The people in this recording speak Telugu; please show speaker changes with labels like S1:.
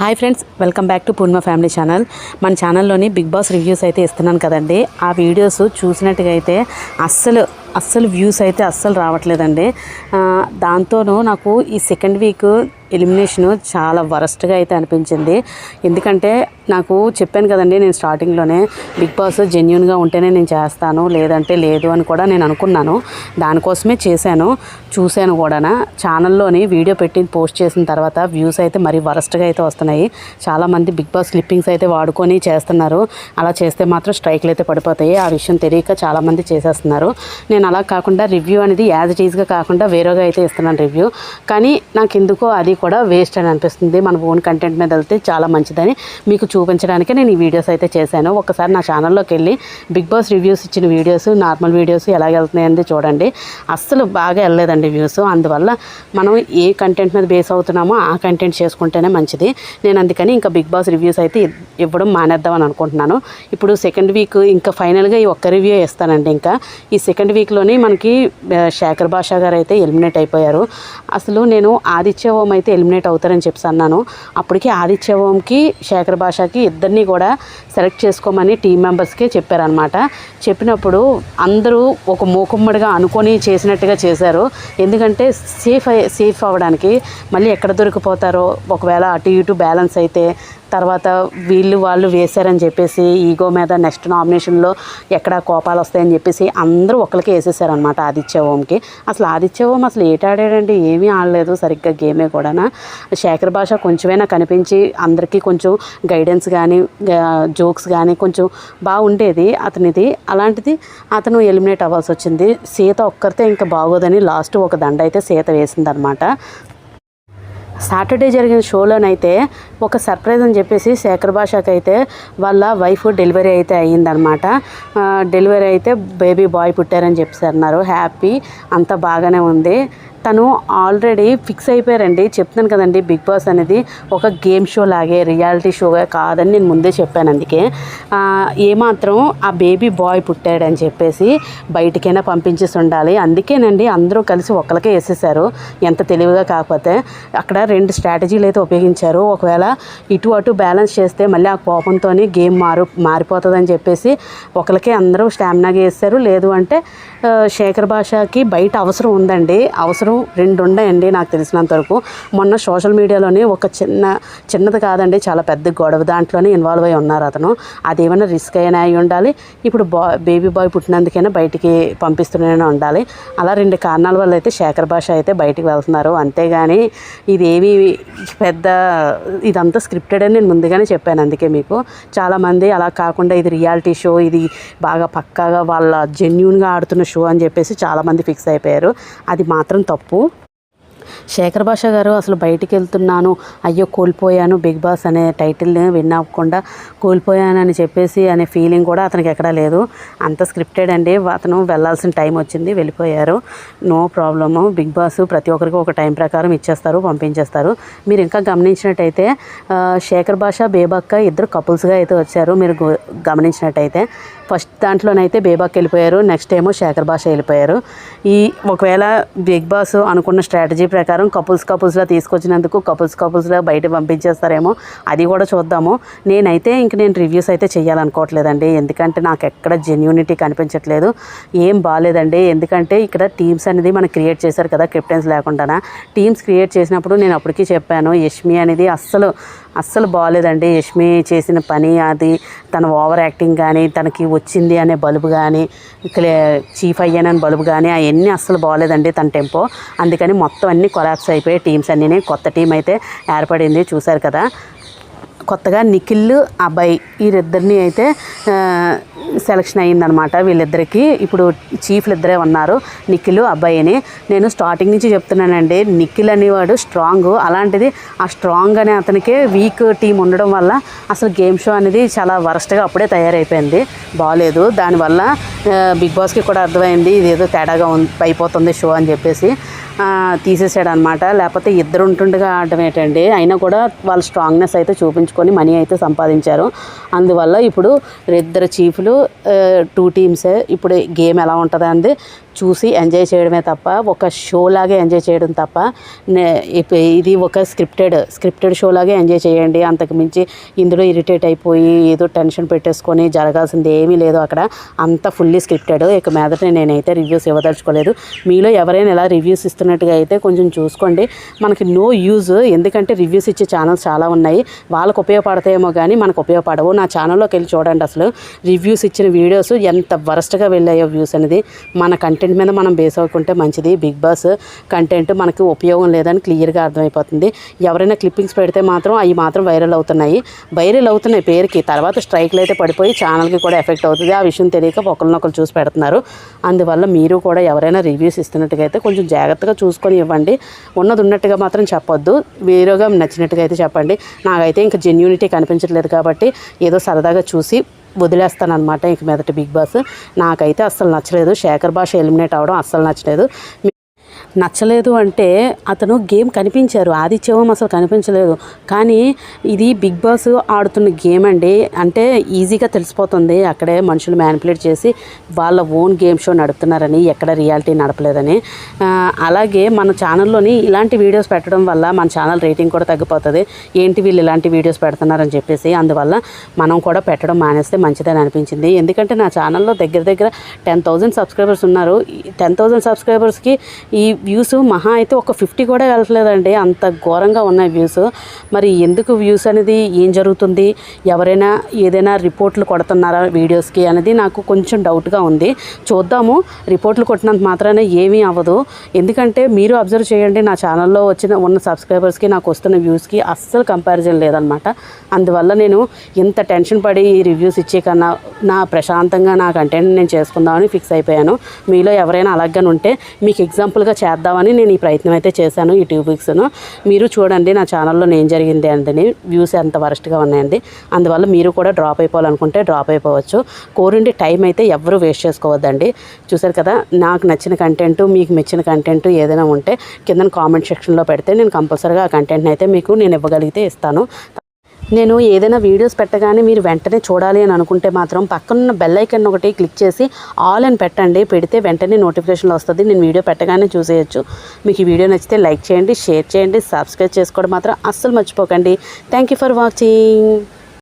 S1: hi friends welcome back to Purnima family channel మన ఛానల్లోని బిగ్ బాస్ రివ్యూస్ అయితే ఇస్తున్నాను కదండి ఆ వీడియోస్ చూసినట్టుగా అయితే అస్సలు అస్సలు వ్యూస్ అయితే అస్సలు రావట్లేదండి దాంతోనూ నాకు ఈ సెకండ్ వీక్ ఎలిమినేషన్ చాలా వరస్ట్గా అయితే అనిపించింది ఎందుకంటే నాకు చెప్పాను కదండి నేను స్టార్టింగ్లోనే బిగ్ బాస్ జెన్యున్గా ఉంటేనే నేను చేస్తాను లేదంటే లేదు అని కూడా నేను అనుకున్నాను దానికోసమే చేశాను చూశాను కూడా ఛానల్లోని వీడియో పెట్టి పోస్ట్ చేసిన తర్వాత వ్యూస్ అయితే మరీ వరస్ట్గా అయితే వస్తున్నాయి చాలామంది బిగ్ బాస్ క్లిప్పింగ్స్ అయితే వాడుకొని చేస్తున్నారు అలా చేస్తే మాత్రం స్ట్రైక్లు అయితే పడిపోతాయి ఆ విషయం తెలియక చాలామంది చేసేస్తున్నారు నేను నేను అలా కాకుండా రివ్యూ అనేది యాజ్ ఇట్ ఈజ్గా కాకుండా వేరేగా అయితే ఇస్తున్నాను రివ్యూ కానీ నాకు ఎందుకో అది కూడా వేస్ట్ అని అనిపిస్తుంది మన ఓన్ కంటెంట్ మీద వెళ్తే చాలా మంచిదని మీకు చూపించడానికి నేను ఈ వీడియోస్ అయితే చేశాను ఒకసారి నా ఛానల్లోకి వెళ్ళి బిగ్ బాస్ రివ్యూస్ ఇచ్చిన వీడియోస్ నార్మల్ వీడియోస్ ఎలా వెళ్తున్నాయని చూడండి అస్సలు బాగా వెళ్ళలేదండి వ్యూస్ అందువల్ల మనం ఏ కంటెంట్ మీద బేస్ అవుతున్నామో ఆ కంటెంట్ చేసుకుంటేనే మంచిది నేను అందుకని ఇంకా బిగ్ బాస్ రివ్యూస్ అయితే ఇవ్వడం మానేద్దామని అనుకుంటున్నాను ఇప్పుడు సెకండ్ వీక్ ఇంకా ఫైనల్గా ఈ ఒక్క రివ్యూ ఇస్తానండి ఇంకా ఈ సెకండ్ వీక్ వీక్లోని మనకి శేఖర్ బాషా గారు అయితే ఎలిమినేట్ అయిపోయారు అసలు నేను ఆదిత్య అయితే ఎలిమినేట్ అవుతారని చెప్పి అన్నాను అప్పటికి ఆదిత్య శేఖర్ బాషాకి ఇద్దరిని కూడా సెలెక్ట్ చేసుకోమని టీం మెంబర్స్కే చెప్పారనమాట చెప్పినప్పుడు అందరూ ఒక మూకుమ్మడిగా అనుకొని చేసినట్టుగా చేశారు ఎందుకంటే సేఫ్ సేఫ్ అవ్వడానికి మళ్ళీ ఎక్కడ దొరికిపోతారో ఒకవేళ అటు ఇటు బ్యాలెన్స్ అయితే తర్వాత వీళ్ళు వాళ్ళు వేశారని చెప్పేసి ఈగో మీద నెక్స్ట్ నామినేషన్లో ఎక్కడ కోపాలు వస్తాయని చెప్పేసి అందరూ ఒకరికి వేసేసారనమాట ఆదిత్య ఓంకి అసలు ఆదిత్య ఓం అసలు ఏటాడాడండి ఏమీ ఆడలేదు సరిగ్గా గేమే కూడానా శేఖర్ భాష కొంచెమైనా కనిపించి అందరికీ కొంచెం గైడెన్స్ కానీ జోక్స్ కానీ కొంచెం బాగుండేది అతనిది అలాంటిది అతను ఎలిమినేట్ అవ్వాల్సి వచ్చింది సీత ఒక్కరితే ఇంకా బాగోదని లాస్ట్ ఒక దండ అయితే సీత వేసిందనమాట సాటర్డే జరిగిన షోలోనైతే ఒక సర్ప్రైజ్ అని చెప్పేసి శేఖర్ భాషకి అయితే వాళ్ళ వైఫ్ డెలివరీ అయితే అయ్యిందనమాట డెలివరీ అయితే బేబీ బాయ్ పుట్టారని చెప్పేసి అన్నారు హ్యాపీ అంత బాగానే ఉంది తను ఆల్రెడీ ఫిక్స్ అయిపోయారండి చెప్తున్నాను కదండి బిగ్ బాస్ అనేది ఒక గేమ్ షో లాగే రియాలిటీ షోగా కాదని నేను ముందే చెప్పాను అందుకే ఏమాత్రం ఆ బేబీ బాయ్ పుట్టాడని చెప్పేసి బయటికైనా పంపించేసి ఉండాలి అందుకేనండి అందరూ కలిసి ఒక్కరికే వేసేసారు ఎంత తెలివిగా కాకపోతే అక్కడ రెండు స్ట్రాటజీలు అయితే ఉపయోగించారు ఒకవేళ ఇటు అటు బ్యాలెన్స్ చేస్తే మళ్ళీ ఆ కోపంతో గేమ్ మారు మారిపోతుందని చెప్పేసి ఒకరికే అందరూ స్టామినాగా వేస్తారు లేదు అంటే శేఖర్ భాషకి బయట అవసరం ఉందండి అవసరం రెండు ఉన్నాయండి నాకు తెలిసినంత వరకు మొన్న సోషల్ మీడియాలోనే ఒక చిన్న చిన్నది కాదండి చాలా పెద్ద గొడవ దాంట్లోనే ఇన్వాల్వ్ అయి ఉన్నారు అతను అదేమైనా రిస్క్ అయినా అయి ఉండాలి ఇప్పుడు బా బేబీ బాయ్ పుట్టినందుకైనా బయటికి పంపిస్తున్న ఉండాలి అలా రెండు కారణాల వల్ల అయితే శేఖర్ భాష అయితే బయటికి వెళ్తున్నారు అంతేగాని ఇది ఏవి పెద్ద ఇదంతా స్క్రిప్టెడ్ అని నేను ముందుగానే చెప్పాను అందుకే మీకు చాలామంది అలా కాకుండా ఇది రియాలిటీ షో ఇది బాగా పక్కాగా వాళ్ళ జెన్యున్గా ఆడుతున్న షో అని చెప్పేసి చాలామంది ఫిక్స్ అయిపోయారు అది మాత్రం తప్పు శేఖర్ భాష గారు అసలు బయటికి వెళ్తున్నాను అయ్యో కోల్పోయాను బిగ్ బాస్ అనే టైటిల్ని విన్నాకుండా అని చెప్పేసి అనే ఫీలింగ్ కూడా అతనికి ఎక్కడా లేదు అంత స్క్రిప్టెడ్ అండి అతను వెళ్ళాల్సిన టైం వచ్చింది వెళ్ళిపోయారు నో ప్రాబ్లము బిగ్ బాస్ ప్రతి ఒక్కరికి ఒక టైం ప్రకారం ఇచ్చేస్తారు పంపించేస్తారు మీరు ఇంకా గమనించినట్టయితే శేఖర్ భాష బేబక్క ఇద్దరు కపుల్స్గా అయితే వచ్చారు మీరు గమనించినట్టయితే ఫస్ట్ దాంట్లోనైతే బేబాక్ వెళ్ళిపోయారు నెక్స్ట్ ఏమో శేఖర్ భాష వెళ్ళిపోయారు ఈ ఒకవేళ బిగ్ బాస్ అనుకున్న స్ట్రాటజీ ప్రకారం కపుల్స్ కపుల్స్లో తీసుకొచ్చినందుకు కపుల్స్ కపుల్స్లో బయట పంపించేస్తారేమో అది కూడా చూద్దాము నేనైతే ఇంక నేను రివ్యూస్ అయితే చేయాలనుకోవట్లేదండి ఎందుకంటే నాకు ఎక్కడ జెన్యూనిటీ కనిపించట్లేదు ఏం బాగాలేదండి ఎందుకంటే ఇక్కడ టీమ్స్ అనేది మనం క్రియేట్ చేశారు కదా కెప్టెన్స్ లేకుండా టీమ్స్ క్రియేట్ చేసినప్పుడు నేను అప్పటికీ చెప్పాను యష్మి అనేది అస్సలు అస్సలు బాగాలేదండి యష్మి చేసిన పని అది తన ఓవర్ యాక్టింగ్ కానీ తనకి వచ్చింది అనే బలుపు కానీ ఇక్కడ చీఫ్ అయ్యానని బలుపు కానీ అవన్నీ అస్సలు బాగాలేదండి తన టెంపో అందుకని మొత్తం అన్నీ కొలాప్స్ అయిపోయి టీమ్స్ అన్నీ కొత్త టీం అయితే ఏర్పడింది చూశారు కదా కొత్తగా నిఖిల్ అభయ్ వీరిద్దరిని అయితే సెలక్షన్ అయ్యిందనమాట వీళ్ళిద్దరికీ ఇప్పుడు చీఫ్లు ఇద్దరే ఉన్నారు నిఖిల్ అబ్బాయి అని నేను స్టార్టింగ్ నుంచి చెప్తున్నానండి నిఖిల్ అనేవాడు స్ట్రాంగ్ అలాంటిది ఆ స్ట్రాంగ్ అనే అతనికే వీక్ టీం ఉండడం వల్ల అసలు గేమ్ షో అనేది చాలా వరస్ట్గా అప్పుడే తయారైపోయింది బాగాలేదు దానివల్ల బిగ్ బాస్కి కూడా అర్థమైంది ఇది ఏదో తేడాగా అయిపోతుంది షో అని చెప్పేసి తీసేసాడు అనమాట లేకపోతే ఇద్దరు ఉంటుండగా ఆడటం ఏంటండి అయినా కూడా వాళ్ళ స్ట్రాంగ్నెస్ అయితే చూపించుకొని మనీ అయితే సంపాదించారు అందువల్ల ఇప్పుడు ఇద్దరు చీఫ్లు టూ టీమ్సే ఇప్పుడు గేమ్ ఎలా ఉంటుంది చూసి ఎంజాయ్ చేయడమే తప్ప ఒక షో లాగే ఎంజాయ్ చేయడం తప్ప ఇది ఒక స్క్రిప్టెడ్ స్క్రిప్టెడ్ షోలాగే ఎంజాయ్ చేయండి అంతకు మించి ఇందులో ఇరిటేట్ అయిపోయి ఏదో టెన్షన్ పెట్టేసుకొని జరగాల్సింది ఏమీ లేదు అక్కడ అంత ఫుల్లీ స్క్రిప్టెడ్ ఇక మీదట నేనైతే రివ్యూస్ ఇవ్వదలుచుకోలేదు మీలో ఎవరైనా ఇలా రివ్యూస్ ఇస్తున్నట్టుగా అయితే కొంచెం చూసుకోండి మనకి నో యూజ్ ఎందుకంటే రివ్యూస్ ఇచ్చే ఛానల్స్ చాలా ఉన్నాయి వాళ్ళకు ఉపయోగపడతాయేమో కానీ మనకు ఉపయోగపడవు నా ఛానల్లోకి వెళ్ళి చూడండి అసలు రివ్యూస్ ఇచ్చిన వీడియోస్ ఎంత వరస్ట్గా వెళ్ళాయో వ్యూస్ అనేది మన కంటెంట్ కంటెంట్ మీద మనం బేస్ అవ్వకుంటే మంచిది బిగ్ బాస్ కంటెంట్ మనకి ఉపయోగం లేదని క్లియర్గా అర్థమైపోతుంది ఎవరైనా క్లిప్పింగ్స్ పెడితే మాత్రం అవి మాత్రం వైరల్ అవుతున్నాయి వైరల్ అవుతున్నాయి పేరుకి తర్వాత స్ట్రైక్లు అయితే పడిపోయి ఛానల్కి కూడా ఎఫెక్ట్ అవుతుంది ఆ విషయం తెలియక ఒకరినొకరు చూసి పెడుతున్నారు అందువల్ల మీరు కూడా ఎవరైనా రివ్యూస్ ఇస్తున్నట్టుగా అయితే కొంచెం జాగ్రత్తగా చూసుకొని ఇవ్వండి ఉన్నది ఉన్నట్టుగా మాత్రం చెప్పొద్దు వేరేగా నచ్చినట్టుగా అయితే చెప్పండి నాకైతే ఇంకా జెన్యూనిటీ కనిపించట్లేదు కాబట్టి ఏదో సరదాగా చూసి అనమాట ఇంక మీదట బిగ్ బాస్ నాకైతే అస్సలు నచ్చలేదు శేఖర్ భాష ఎలిమినేట్ అవ్వడం అస్సలు నచ్చలేదు నచ్చలేదు అంటే అతను గేమ్ కనిపించారు ఆదిత్యవం అసలు కనిపించలేదు కానీ ఇది బిగ్ బాస్ ఆడుతున్న గేమ్ అండి అంటే ఈజీగా తెలిసిపోతుంది అక్కడే మనుషులు మ్యానిపులేట్ చేసి వాళ్ళ ఓన్ గేమ్ షో నడుపుతున్నారని ఎక్కడ రియాలిటీ నడపలేదని అలాగే మన ఛానల్లోని ఇలాంటి వీడియోస్ పెట్టడం వల్ల మన ఛానల్ రేటింగ్ కూడా తగ్గిపోతుంది ఏంటి వీళ్ళు ఇలాంటి వీడియోస్ పెడుతున్నారని చెప్పేసి అందువల్ల మనం కూడా పెట్టడం మానేస్తే మంచిదని అనిపించింది ఎందుకంటే నా ఛానల్లో దగ్గర దగ్గర టెన్ సబ్స్క్రైబర్స్ ఉన్నారు టెన్ థౌజండ్ సబ్స్క్రైబర్స్కి ఈ వ్యూస్ మహా అయితే ఒక ఫిఫ్టీ కూడా వెళ్ళట్లేదండి అంత ఘోరంగా ఉన్నాయి వ్యూస్ మరి ఎందుకు వ్యూస్ అనేది ఏం జరుగుతుంది ఎవరైనా ఏదైనా రిపోర్ట్లు కొడుతున్నారా వీడియోస్కి అనేది నాకు కొంచెం డౌట్గా ఉంది చూద్దాము రిపోర్ట్లు కొట్టినంత మాత్రాన ఏమీ అవ్వదు ఎందుకంటే మీరు అబ్జర్వ్ చేయండి నా ఛానల్లో వచ్చిన ఉన్న సబ్స్క్రైబర్స్కి నాకు వస్తున్న వ్యూస్కి అస్సలు కంపారిజన్ లేదనమాట అందువల్ల నేను ఇంత టెన్షన్ పడి ఈ రివ్యూస్ ఇచ్చే కన్నా నా ప్రశాంతంగా నా కంటెంట్ నేను చేసుకుందామని ఫిక్స్ అయిపోయాను మీలో ఎవరైనా అలాగే ఉంటే మీకు ఎగ్జాంపుల్గా చేస్తాను చేద్దామని నేను ఈ ప్రయత్నం అయితే చేశాను ఈ టూ వీక్స్ను మీరు చూడండి నా ఛానల్లో నేను జరిగింది అందని వ్యూస్ ఎంత వరస్ట్గా ఉన్నాయండి అందువల్ల మీరు కూడా డ్రాప్ అయిపోవాలనుకుంటే డ్రాప్ అయిపోవచ్చు కోరిండి టైం అయితే ఎవరు వేస్ట్ చేసుకోవద్దండి చూసారు కదా నాకు నచ్చిన కంటెంట్ మీకు మెచ్చిన కంటెంట్ ఏదైనా ఉంటే కింద కామెంట్ సెక్షన్లో పెడితే నేను కంపల్సరీగా ఆ కంటెంట్ని అయితే మీకు నేను ఇవ్వగలిగితే ఇస్తాను నేను ఏదైనా వీడియోస్ పెట్టగానే మీరు వెంటనే చూడాలి అని అనుకుంటే మాత్రం పక్కనున్న బెల్ ఐకన్ ఒకటి క్లిక్ చేసి ఆల్ అని పెట్టండి పెడితే వెంటనే నోటిఫికేషన్లు వస్తుంది నేను వీడియో పెట్టగానే చూసేయచ్చు మీకు ఈ వీడియో నచ్చితే లైక్ చేయండి షేర్ చేయండి సబ్స్క్రైబ్ చేసుకోవడం మాత్రం అస్సలు మర్చిపోకండి థ్యాంక్ యూ ఫర్ వాచింగ్